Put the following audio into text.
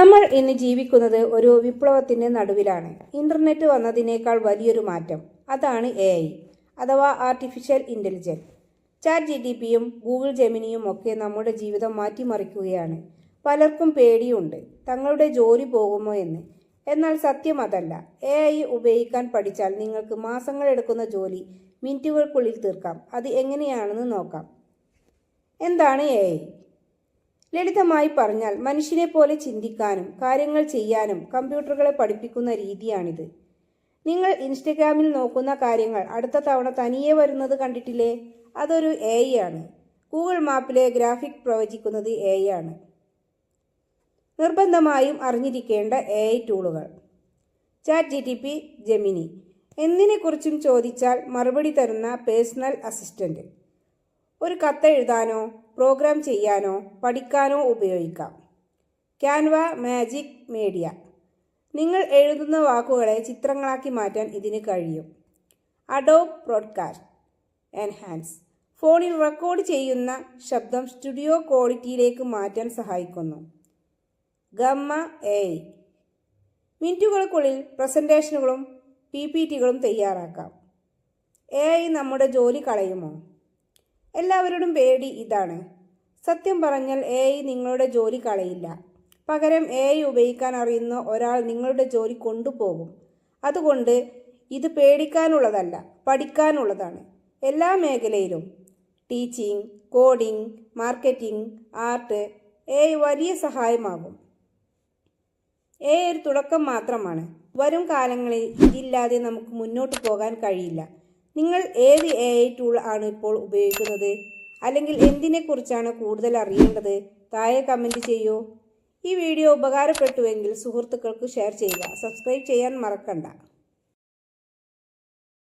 നമ്മൾ ഇന്ന് ജീവിക്കുന്നത് ഒരു വിപ്ലവത്തിന്റെ നടുവിലാണ്. ഇന്റർനെറ്റ് വന്നതിനേക്കാൾ വലിയൊരു മാറ്റം അതാണ് എ ഐ അഥവാ artificial intelligence chat G T പിയും ഗൂഗിൾ ജെമിനിയും ഒക്കെ നമ്മുടെ ജീവിതം മാറ്റിമറിക്കുകയാണ്. പലർക്കും പേടിയുണ്ട് തങ്ങളുടെ ജോലി പോകുമോ എന്ന്. എന്നാൽ സത്യം അതല്ല. എ ഐ ഉപയോഗിക്കാൻ പഠിച്ചാൽ നിങ്ങൾക്ക് മാസങ്ങളെടുക്കുന്ന ജോലി മിനിറ്റുകൾക്കുള്ളിൽ തീർക്കാം. അത് എങ്ങനെയാണെന്ന് നോക്കാം. എന്താണ് എ ഐ ലളിതമായി പറഞ്ഞാൽ മനുഷ്യനെ പോലെ ചിന്തിക്കാനും കാര്യങ്ങൾ ചെയ്യാനും കമ്പ്യൂട്ടറുകളെ പഠിപ്പിക്കുന്ന രീതിയാണിത്. നിങ്ങൾ ഇൻസ്റ്റഗ്രാമിൽ നോക്കുന്ന കാര്യങ്ങൾ അടുത്ത തവണ തനിയെ വരുന്നത് കണ്ടിട്ടില്ലേ? അതൊരു എ ആണ്. ഗൂഗിൾ മാപ്പിലെ ഗ്രാഫിക് പ്രവചിക്കുന്നത് എ ആണ്. നിർബന്ധമായും അറിഞ്ഞിരിക്കേണ്ട എ ഐ ടൂളുകൾ. Chat G T P Gemini. എന്തിനെക്കുറിച്ചും ചോദിച്ചാൽ മറുപടി തരുന്ന പേഴ്സണൽ അസിസ്റ്റന്റ്. ഒരു കത്തെഴുതാനോ പ്രോഗ്രാം ചെയ്യാനോ പഠിക്കാനോ ഉപയോഗിക്കാം. Canva magic media. നിങ്ങൾ എഴുതുന്ന വാക്കുകളെ ചിത്രങ്ങളാക്കി മാറ്റാൻ ഇതിന് കഴിയും. Adobe podcast enhance. ഫോണിൽ റെക്കോർഡ് ചെയ്യുന്ന ശബ്ദം സ്റ്റുഡിയോ ക്വാളിറ്റിയിലേക്ക് മാറ്റാൻ സഹായിക്കുന്നു. Gamma A. മിനിറ്റുകൾക്കുള്ളിൽ പ്രസന്റേഷനുകളും പി പി ടികളും തയ്യാറാക്കാം. എ നമ്മുടെ ജോലി കളയുമോ? എല്ലാവരോടും പേടി ഇതാണ്. സത്യം പറഞ്ഞാൽ എ ഐ നിങ്ങളുടെ ജോലി കളയില്ല. പകരം എ ഐ ഉപയോഗിക്കാൻ അറിയുന്ന ഒരാൾ നിങ്ങളുടെ ജോലി കൊണ്ടുപോകും. അതുകൊണ്ട് ഇത് പേടിക്കാനുള്ളതല്ല പഠിക്കാനുള്ളതാണ്. എല്ലാ മേഖലയിലും teaching coding marketing art A വലിയ സഹായമാകും. എ ഒരു തുടക്കം മാത്രമാണ്. വരും കാലങ്ങളിൽ ഇതില്ലാതെ നമുക്ക് മുന്നോട്ട് പോകാൻ കഴിയില്ല. നിങ്ങൾ ഏത് എ ഐ ടൂൾ ആണ് ഇപ്പോൾ ഉപയോഗിക്കുന്നത്? അല്ലെങ്കിൽ എന്തിനെക്കുറിച്ചാണ് കൂടുതൽ അറിയേണ്ടത്? താഴെ കമന്റ് ചെയ്യൂ. ഈ വീഡിയോ ഉപകാരപ്പെട്ടുവെങ്കിൽ സുഹൃത്തുക്കൾക്ക് ഷെയർ ചെയ്യുക. സബ്സ്ക്രൈബ് ചെയ്യാൻ മറക്കണ്ട.